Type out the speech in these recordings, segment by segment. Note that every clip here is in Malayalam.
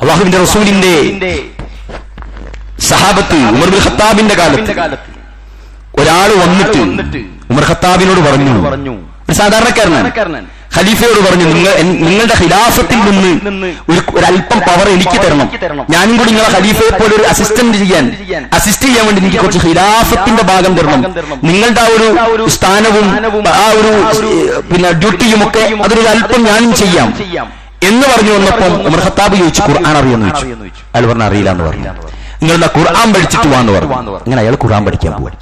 അള്ളാഹുവിന്റെ റസൂലിന്റെ സഹാബത്ത് ഉമർ ഖത്താബിന്റെ കാലത്ത് ഒരാൾ വന്നിട്ട് ഉമർ ഖത്താബിനോട് പറഞ്ഞു. ഒരു സാധാരണക്കാരനാണ്. ഖലീഫയോട് പറഞ്ഞു നിങ്ങൾ നിങ്ങളുടെ ഖിലാഫത്തിൽ നിന്ന് ഒരു ഒരല്പം പവർ എനിക്ക് തരണം. ഞാനും കൂടി നിങ്ങളെ ഖലീഫയെ പോലെ ഒരു അസിസ്റ്റന്റ് ചെയ്യാൻ അസിസ്റ്റ് ചെയ്യാൻ വേണ്ടി എനിക്ക് കുറച്ച് ഖിലാഫത്തിന്റെ ഭാഗം തരണം. നിങ്ങളുടെ ആ ഒരു സ്ഥാനവും ആ ഒരു പിന്നെ ഡ്യൂട്ടിയും ഒക്കെ അതൊരു അല്പം ഞാനും ചെയ്യാം. എന്ന് പറഞ്ഞു വന്നപ്പം ഉമർ ഖത്താബ് ചോദിച്ചു ഖുർആൻ അറിയാന്ന് ചോദിച്ചു. അയാൾ പറഞ്ഞ അറിയില്ല എന്ന് പറഞ്ഞു. നിങ്ങൾ എന്നാ ഖുർആൻ പഠിച്ചിട്ട് വാന്ന് പറഞ്ഞു. അങ്ങനെ അയാൾ ഖുർആൻ പഠിക്കാൻ പോയി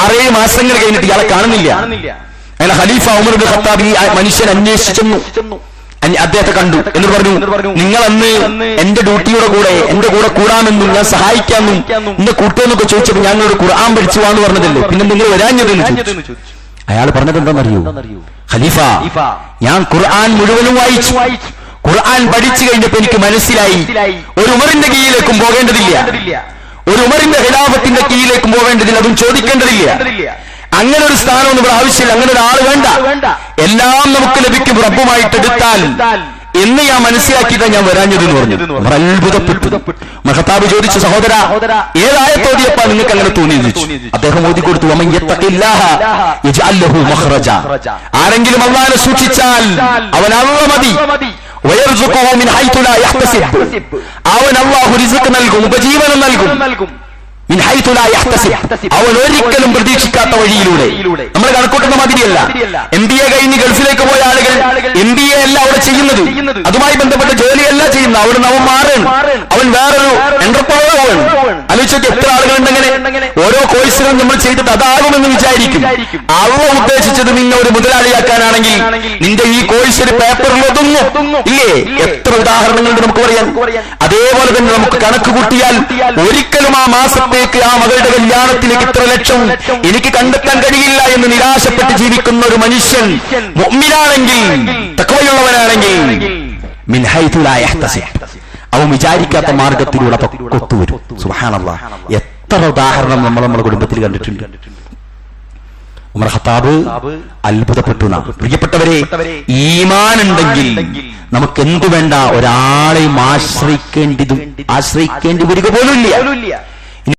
ആറേഴ് മാസങ്ങൾ കഴിഞ്ഞിട്ട് ഇയാളെ കാണുന്നില്ല. അങ്ങനെ ഖലീഫ ഉമർ ഖത്താബ് ഈ മനുഷ്യൻ അന്വേഷിച്ചെന്നു. അദ്ദേഹത്തെ കണ്ടു. എന്ന് പറഞ്ഞു നിങ്ങൾ അന്ന് എന്റെ ഡ്യൂട്ടിയുടെ കൂടെ എന്റെ കൂടെ കൂടാമെന്നും ഞാൻ സഹായിക്കാമെന്നും എന്നെ കൂട്ടുമെന്നൊക്കെ ചോദിച്ചപ്പോൾ ഞാൻ നിങ്ങളോട് ഖുർആൻ പഠിച്ചു വാന്ന് പറഞ്ഞതല്ലേ? പിന്നെ നിങ്ങൾ വരാഞ്ഞതെന്ന് ചോദിച്ചു. അയാൾ പറഞ്ഞത് എന്താണെന്നറിയോ ഖലീഫ ഞാൻ ഖുർആൻ മുഴുവനും വായിച്ചു. ഖുർആൻ പഠിച്ചു കഴിഞ്ഞപ്പോ എനിക്ക് മനസ്സിലായി. ഒരു ഉമറിന്റെ കീഴിലേക്കും പോകേണ്ടതില്ല. ഒരു ഉമറിന്റെ ഖിലാഫത്തിന്റെ കീഴിലേക്കും പോകേണ്ടതില്ല. അതും ചോദിക്കേണ്ടതില്ല. അങ്ങനെ ഒരു സ്ഥാനമൊന്നും ഇവിടെ ആവശ്യമില്ല. അങ്ങനെ ഒരാൾ വേണ്ട. എല്ലാം നമുക്ക് ലഭിക്കും. റബ്ബുമായിട്ട് എടുത്താൽ. എന്ന് ഞാൻ മനസ്സിലാക്കിയിട്ട് ഞാൻ വരാഞ്ഞതെന്ന് പറഞ്ഞു. അത്ഭുതപ്പെട്ടു. മഹത്താബ് ചോദിച്ചു സഹോദര ഏതായത്തോടിയപ്പാ നിങ്ങൾക്ക് അങ്ങനെ തോന്നി അദ്ദേഹം ഓതി കൊടുത്തു "വമൻ യത്തഖില്ലാഹ യജ്അൽ ലഹു മഖ്റജ." ആരെങ്കിലും അള്ളാനെ സൂക്ഷിച്ചാൽ അവൻ അള്ള മതി. ഉപജീവനം നൽകും. അവൻ ഒരിക്കലും പ്രതീക്ഷിക്കാത്ത വഴിയിലൂടെ. നമ്മൾ കണക്കൂട്ടുന്ന മാതിരിയല്ല. എം ബി എ കഴിഞ്ഞ് ഗൾഫിലേക്ക് പോയ ആളുകൾ എം ബി എ അല്ല അവിടെ ചെയ്യുന്നത്. അതുമായി ബന്ധപ്പെട്ട ജോലിയല്ല ചെയ്യുന്നത്. അവിടെ അവൻ മാറാണ്. അവൻ വേറൊരു കോഴ്സുകൾ നമ്മൾ ചെയ്തിട്ട് അതാകുമെന്ന് വിചാരിക്കും. അവ ഉദ്ദേശിച്ചത് നിന്നെ ഒരു മുതലാളിയാക്കാനാണെങ്കിൽ നിന്റെ ഈ കോഴ്സ് ഒരു പേപ്പറിൽ ഒതുങ്ങും. ഇല്ലേ? എത്ര ഉദാഹരണങ്ങളുണ്ട് നമുക്ക് പറയാം അതേപോലെ തന്നെ നമുക്ക് കണക്ക് കൂട്ടിയാൽ ഒരിക്കലും ആ മാസത്തേക്ക് ആ മകളുടെ കല്യാണത്തിലേക്ക് ഇത്ര ലക്ഷം എനിക്ക് കണ്ടെത്താൻ കഴിയില്ല എന്ന് നിരാശപ്പെട്ട് ജീവിക്കുന്ന ഒരു മനുഷ്യൻ മുഅ്മിനാണെങ്കിൽ തക്കവയുള്ളവനാണെങ്കിൽ. അവൻ വിചാരിക്കാത്ത മാർഗത്തിലൂടെ കൊത്തുവരും സുബ്ഹാനല്ലാഹ് എത്ര ഉദാഹരണം നമ്മൾ നമ്മുടെ കുടുംബത്തിൽ കണ്ടിട്ടുണ്ട്. ഉമർ ഖത്താബ് അത്ഭുതപ്പെട്ടു പ്രിയപ്പെട്ടവരെ ഈമാൻ ഉണ്ടെങ്കിൽ നമുക്ക് എന്തു വേണ്ട? ഒരാളെയും ആശ്രയിക്കേണ്ടതും ആശ്രയിക്കേണ്ടി വരിക പോലുമില്ല.